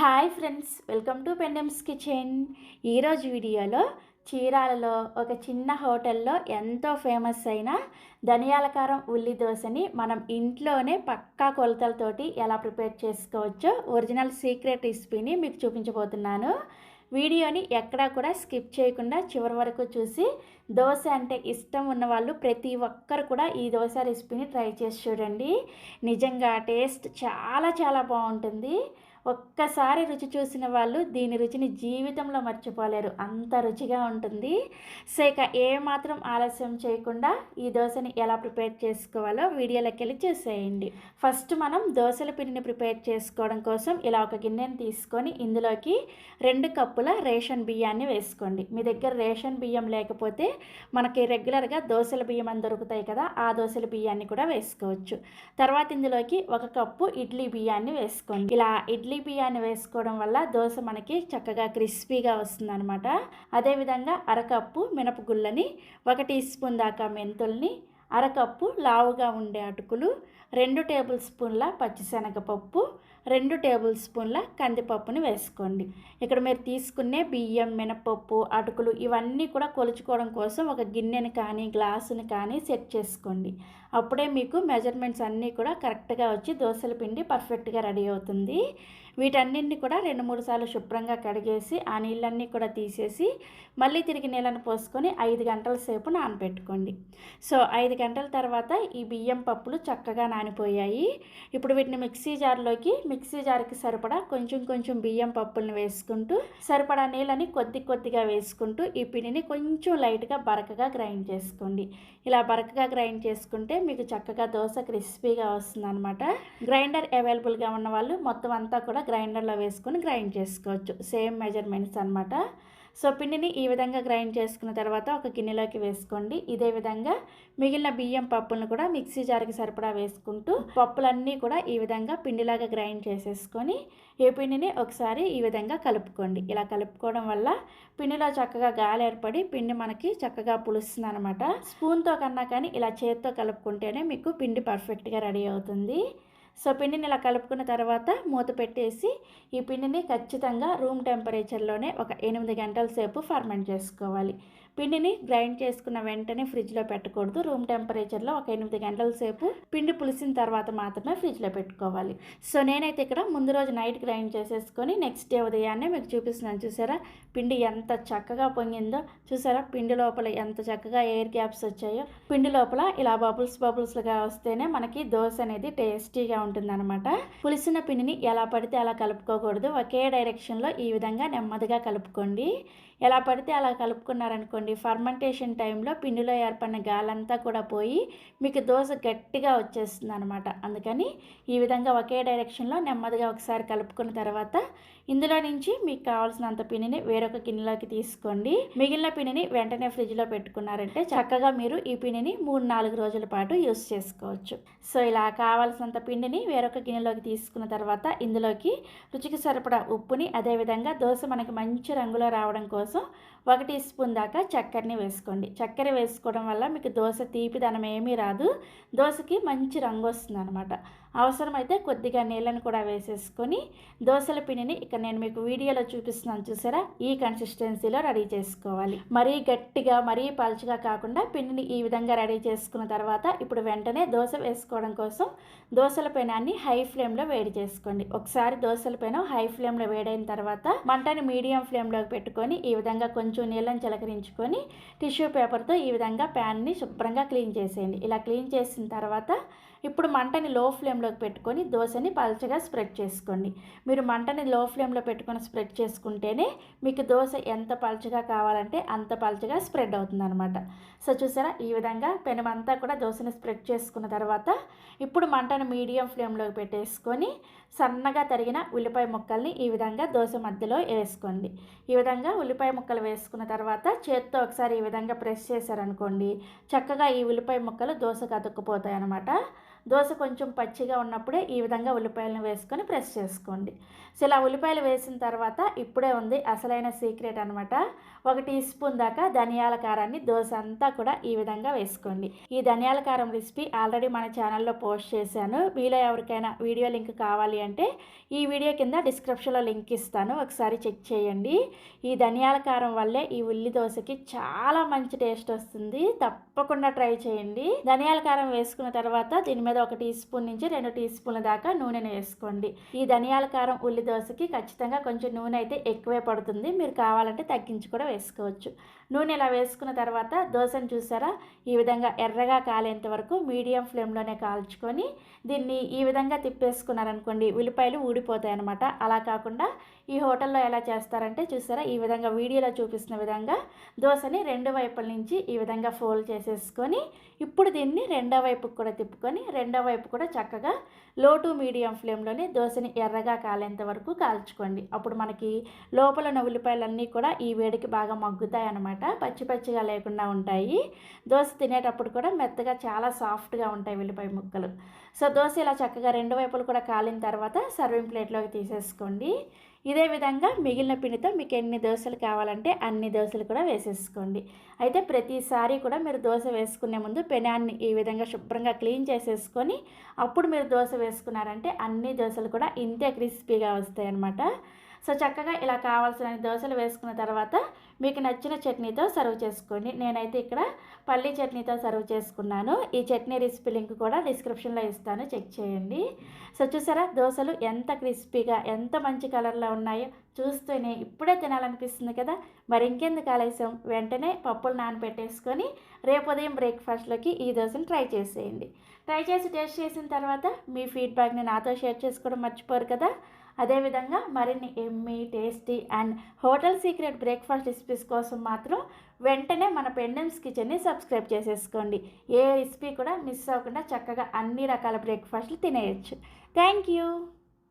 Hi friends welcome to పెండమ్స్ kitchen. ఈరోజు వీడియోలో చీరాలలో ఒక చిన్న హోటల్లో ఎంతో ఫేమస్ అయిన ధనియాల కారం ఉల్లి దోశని మనం ఇంట్లోనే పక్కా కొలతలతోటి ఎలా ప్రిపేర్ చేసుకోవచ్చో ఒరిజినల్ సీక్రెట్ రెసిపీని మీకు చూపించబోతున్నాను. వీడియోని ఎక్కడా కూడా స్కిప్ చేయకుండా చివరి వరకు చూసి దోశ అంటే ఇష్టం ఉన్నవాళ్ళు ప్రతి ఒక్కరు కూడా ఈ దోశ రెసిపీని ట్రై చేసి చూడండి. నిజంగా టేస్ట్ చాలా చాలా బాగుంటుంది. ఒక్కసారి రుచి చూసిన వాళ్ళు దీని రుచిని జీవితంలో మర్చిపోలేరు. అంత రుచిగా ఉంటుంది. సో ఇక ఏమాత్రం ఆలస్యం చేయకుండా ఈ దోశని ఎలా ప్రిపేర్ చేసుకోవాలో వీడియోలోకి వెళ్ళి చేసేయండి. ఫస్ట్ మనం దోశల పిండిని ప్రిపేర్ చేసుకోవడం కోసం ఇలా ఒక గిన్నెని తీసుకొని ఇందులోకి రెండు కప్పుల రేషన్ బియ్యాన్ని వేసుకోండి. మీ దగ్గర రేషన్ బియ్యం లేకపోతే మనకి రెగ్యులర్గా దోశల బియ్యం అని దొరుకుతాయి కదా ఆ దోశల బియ్యాన్ని కూడా వేసుకోవచ్చు. తర్వాత ఇందులోకి ఒక కప్పు ఇడ్లీ బియ్యాన్ని వేసుకోండి. ఇలా ఇడ్లీ బియ్యాన్ని వేసుకోవడం వల్ల దోశ మనకి చక్కగా క్రిస్పీగా వస్తుందనమాట అదేవిధంగా అరకప్పు మినపగుళ్ళని ఒక టీ స్పూన్ దాకా మెంతుల్ని అరకప్పు లావుగా ఉండే అటుకులు రెండు టేబుల్ స్పూన్ల పచ్చిశనగపప్పు రెండు టేబుల్ స్పూన్ల కందిపప్పుని వేసుకోండి. ఇక్కడ మీరు తీసుకునే బియ్యం మినపప్పు అటుకులు ఇవన్నీ కూడా కొలుచుకోవడం కోసం ఒక గిన్నెని కానీ గ్లాసుని కానీ సెట్ చేసుకోండి. అప్పుడే మీకు మెజర్మెంట్స్ అన్నీ కూడా కరెక్ట్గా వచ్చి దోశల పిండి పర్ఫెక్ట్గా రెడీ అవుతుంది. వీటన్నింటిని కూడా రెండు మూడు సార్లు శుభ్రంగా కడిగేసి ఆ నీళ్ళన్నీ కూడా తీసేసి మళ్ళీ తిరిగి నీళ్ళను పోసుకొని ఐదు గంటల సేపు నానబెట్టుకోండి సో ఐదు గంటల తర్వాత ఈ బియ్యం పప్పులు చక్కగా నానిపోయాయి. ఇప్పుడు వీటిని మిక్సీ జార్లోకి మిక్సీ జార్కి సరిపడా కొంచెం కొంచెం బియ్యం పప్పులను వేసుకుంటూ సరిపడా నీళ్ళని కొద్ది కొద్దిగా వేసుకుంటూ ఈ పిండిని కొంచెం లైట్గా బరకగా గ్రైండ్ చేసుకోండి. ఇలా బరకగా గ్రైండ్ చేసుకుంటే మీకు చక్కగా దోశ క్రిస్పీగా వస్తుంది అనమాట గ్రైండర్ అవైలబుల్గా ఉన్న వాళ్ళు మొత్తం అంతా కూడా గ్రైండర్లో వేసుకొని గ్రైండ్ చేసుకోవచ్చు. సేమ్ మెజర్మెంట్స్ అనమాట సో పిండిని ఈ విధంగా గ్రైండ్ చేసుకున్న తర్వాత ఒక గిన్నెలోకి వేసుకోండి. ఇదే విధంగా మిగిలిన బియ్యం పప్పులను కూడా మిక్సీ జార్కి సరిపడా వేసుకుంటూ పప్పులన్నీ కూడా ఈ విధంగా పిండిలాగా గ్రైండ్ చేసేసుకొని ఈ పిండిని ఒకసారి ఈ విధంగా కలుపుకోండి. ఇలా కలుపుకోవడం వల్ల పిండిలో చక్కగా గాలి ఏర్పడి పిండి మనకి చక్కగా పులుస్తుంది అనమాట స్పూన్తో కన్నా కానీ ఇలా చేత్తో కలుపుకుంటేనే మీకు పిండి పర్ఫెక్ట్గా రెడీ అవుతుంది. సో పిండిని ఇలా కలుపుకున్న తర్వాత మూత పెట్టేసి ఈ పిండిని ఖచ్చితంగా రూమ్ టెంపరేచర్లోనే ఒక ఎనిమిది గంటల సేపు ఫర్మెంట్ చేసుకోవాలి. పిండిని గ్రైండ్ చేసుకున్న వెంటనే ఫ్రిడ్జ్లో పెట్టకూడదు. రూమ్ టెంపరేచర్లో ఒక ఎనిమిది గంటల సేపు పిండి పులిసిన తర్వాత మాత్రమే ఫ్రిడ్జ్లో పెట్టుకోవాలి. సో నేనైతే ఇక్కడ ముందు రోజు నైట్ గ్రైండ్ చేసేసుకొని నెక్స్ట్ డే ఉదయాన్నే మీకు చూపిస్తున్నాను. చూసారా? పిండి ఎంత చక్కగా పొంగిందో. చూసారా? పిండి లోపల ఎంత చక్కగా ఎయిర్ గ్యాప్స్ వచ్చాయో. పిండి లోపల ఇలా బబుల్స్ బబుల్స్గా వస్తేనే మనకి దోశ అనేది టేస్టీగా ఉంటుందన్నమాట. పులిసిన పిండిని ఎలా పడితే అలా కలుపుకోకూడదు. ఒకే డైరెక్షన్లో ఈ విధంగా నెమ్మదిగా కలుపుకోండి. ఎలా పడితే అలా కలుపుకున్నారనుకోండి ఫర్మెంటేషన్ టైంలో పిండిలో ఏర్పడిన గాలంతా కూడా పోయి మీకు దోశ గట్టిగా వచ్చేస్తుంది అనమాట అందుకని ఈ విధంగా ఒకే డైరెక్షన్లో నెమ్మదిగా ఒకసారి కలుపుకున్న తర్వాత ఇందులో నుంచి మీకు కావాల్సినంత పిండిని వేరొక గిన్నెలోకి తీసుకోండి. మిగిలిన పిండిని వెంటనే ఫ్రిడ్జ్లో పెట్టుకున్నారంటే చక్కగా మీరు ఈ పిండిని మూడు నాలుగు రోజుల పాటు యూస్ చేసుకోవచ్చు. సో ఇలా కావాల్సినంత పిండిని వేరొక గిన్నెలోకి తీసుకున్న తర్వాత ఇందులోకి రుచికి సరిపడా ఉప్పుని అదేవిధంగా దోశ మనకి మంచి రంగులో రావడం కోసం ఒక టీ స్పూన్ దాకా చక్కెరని వేసుకోండి. చక్కెర వేసుకోవడం వల్ల మీకు దోశ తీపిదనం ఏమీ రాదు. దోశకి మంచి రంగు వస్తుంది అనమాట అవసరమైతే కొద్దిగా నీళ్ళని కూడా వేసేసుకొని దోశల పిండిని ఇక్కడ నేను మీకు వీడియోలో చూపిస్తున్నాను చూసారా? ఈ కన్సిస్టెన్సీలో రెడీ చేసుకోవాలి. మరీ గట్టిగా మరీ పలుచగా కాకుండా పిండిని ఈ విధంగా రెడీ చేసుకున్న తర్వాత ఇప్పుడు వెంటనే దోశ వేసుకోవడం కోసం దోశల పెనాన్ని హై ఫ్లేమ్లో వేడి చేసుకోండి. ఒకసారి దోశల పెనం హై ఫ్లేమ్లో వేడైన తర్వాత మంటని మీడియం ఫ్లేమ్లోకి పెట్టుకొని ఈ విధంగా కొంచెం నీళ్ళని చిలకరించుకొని టిష్యూ పేపర్తో ఈ విధంగా ప్యాన్ని శుభ్రంగా క్లీన్ చేసేయండి. ఇలా క్లీన్ చేసిన తర్వాత ఇప్పుడు మంటని లో ఫ్లేమ్ ఫ్లేమ్లోకి పెట్టుకొని దోశని పలచగా స్ప్రెడ్ చేసుకోండి. మీరు మంటని లో ఫ్లేమ్లో పెట్టుకొని స్ప్రెడ్ చేసుకుంటేనే మీకు దోశ ఎంత పలచగా కావాలంటే అంత పలచగా స్ప్రెడ్ అవుతుంది అనమాట సో చూసారా? ఈ విధంగా పెనమంతా కూడా దోశని స్ప్రెడ్ చేసుకున్న తర్వాత ఇప్పుడు మంటను మీడియం ఫ్లేమ్లోకి పెట్టేసుకొని సన్నగా తరిగిన ఉల్లిపాయ ముక్కల్ని ఈ విధంగా దోశ మధ్యలో వేసుకోండి. ఈ విధంగా ఉల్లిపాయ ముక్కలు వేసుకున్న తర్వాత చేత్తో ఒకసారి ఈ విధంగా ప్రెస్ చేశారనుకోండి చక్కగా ఈ ఉల్లిపాయ ముక్కలు దోశకు అతుక్కుపోతాయి అన్నమాట దోశ కొంచెం పచ్చిగా ఉన్నప్పుడే ఈ విధంగా ఉల్లిపాయలను వేసుకొని ప్రెస్ చేసుకోండి. సో ఇలా ఉల్లిపాయలు వేసిన తర్వాత ఇప్పుడే ఉంది అసలైన సీక్రెట్ అనమాట ఒక టీ స్పూన్ దాకా ధనియాల కారాన్ని దోశ అంతా కూడా ఈ విధంగా వేసుకోండి. ఈ ధనియాల కారం రెసిపీ ఆల్రెడీ మన ఛానల్లో పోస్ట్ చేశాను. మీలో ఎవరికైనా వీడియో లింక్ కావాలి అంటే ఈ వీడియో కింద డిస్క్రిప్షన్లో లింక్ ఇస్తాను. ఒకసారి చెక్ చేయండి. ఈ ధనియాల కారం వల్లే ఈ ఉల్లి దోశకి చాలా మంచి టేస్ట్ వస్తుంది. తప్పకుండా ట్రై చేయండి. ధనియాల కారం వేసుకున్న తర్వాత దీని మీద ఒక టీ స్పూన్ నుంచి రెండు టీ స్పూన్ల దాకా నూనెను వేసుకోండి. ఈ ధనియాల కారం ఉల్లి దోశకి ఖచ్చితంగా కొంచెం నూనె అయితే ఎక్కువే పడుతుంది. మీరు కావాలంటే తగ్గించి కూడా వేసుకోవచ్చు. నూనె ఇలా వేసుకున్న తర్వాత దోశను చూసారా? ఈ విధంగా ఎర్రగా కాలేంత వరకు మీడియం ఫ్లేమ్లోనే కాల్చుకొని దీన్ని ఈ విధంగా తిప్పేసుకున్నారనుకోండి ఉల్లిపాయలు ఊడిపోతాయి అనమాట అలా కాకుండా ఈ హోటల్లో ఎలా చేస్తారంటే చూసారా? ఈ విధంగా వీడియోలో చూపిస్తున్న విధంగా దోశని రెండు వైపుల నుంచి ఈ విధంగా ఫోల్డ్ చేసేసుకొని ఇప్పుడు దీన్ని రెండో వైపుకి కూడా తిప్పుకొని రెండో వైపు కూడా చక్కగా లో టు మీడియం ఫ్లేమ్లోనే దోశని ఎర్రగా కాలేంత వరకు కాల్చుకోండి. అప్పుడు మనకి లోపల ఉన్న ఉల్లిపాయలన్నీ కూడా ఈ వేడికి బాగా మగ్గుతాయి అనమాట. పచ్చి పచ్చిగా లేకుండా ఉంటాయి. దోశ తినేటప్పుడు కూడా మెత్తగా చాలా సాఫ్ట్గా ఉంటాయి ఉల్లిపాయ ముక్కలు. సో దోశ ఇలా చక్కగా రెండు వైపులు కూడా కాలిన తర్వాత సర్వింగ్ ప్లేట్లోకి తీసేసుకోండి. ఇదే విధంగా మిగిలిన పిండితో మీకు ఎన్ని దోశలు కావాలంటే అన్ని దోశలు కూడా వేసేసుకోండి. అయితే ప్రతిసారి కూడా మీరు దోశ వేసుకునే ముందు పెనాన్ని ఈ విధంగా శుభ్రంగా క్లీన్ చేసేసుకొని అప్పుడు మీరు దోశ వేసుకున్నారంటే అన్ని దోశలు కూడా ఇంతే క్రిస్పీగా వస్తాయి అన్నమాట సో చక్కగా ఇలా కావాల్సిన దోశలు వేసుకున్న తర్వాత మీకు నచ్చిన చట్నీతో సర్వ్ చేసుకోండి. నేనైతే ఇక్కడ పల్లీ చట్నీతో సర్వ్ చేసుకున్నాను. ఈ చట్నీ రెసిపీ లింక్ కూడా డిస్క్రిప్షన్లో ఇస్తాను. చెక్ చేయండి. సో చూసారా దోశలు ఎంత క్రిస్పీగా ఎంత మంచి కలర్లో ఉన్నాయో చూస్తూనే ఇప్పుడే తినాలనిపిస్తుంది కదా. మరి ఇంకెందుకు ఆలస్యం? వెంటనే పప్పులు నానబెట్టేసుకొని రేపు ఉదయం బ్రేక్ఫాస్ట్లోకి ఈ దోశను ట్రై చేసేయండి. ట్రై చేసి టేస్ట్ చేసిన తర్వాత మీ ఫీడ్బ్యాక్ని నాతో షేర్ చేసుకోవడం మర్చిపోరు కదా. అదేవిధంగా మరిన్ని yummy tasty and hotel secret breakfast recipes కోసం మాత్రం వెంటనే మన పెండెమ్స్ కిచెన్ని సబ్స్క్రైబ్ చేసేసుకోండి. ఏ రెసిపీ కూడా మిస్ అవ్వకుండా చక్కగా అన్ని రకాల బ్రేక్ఫాస్ట్లు తినేయచ్చు. Thank you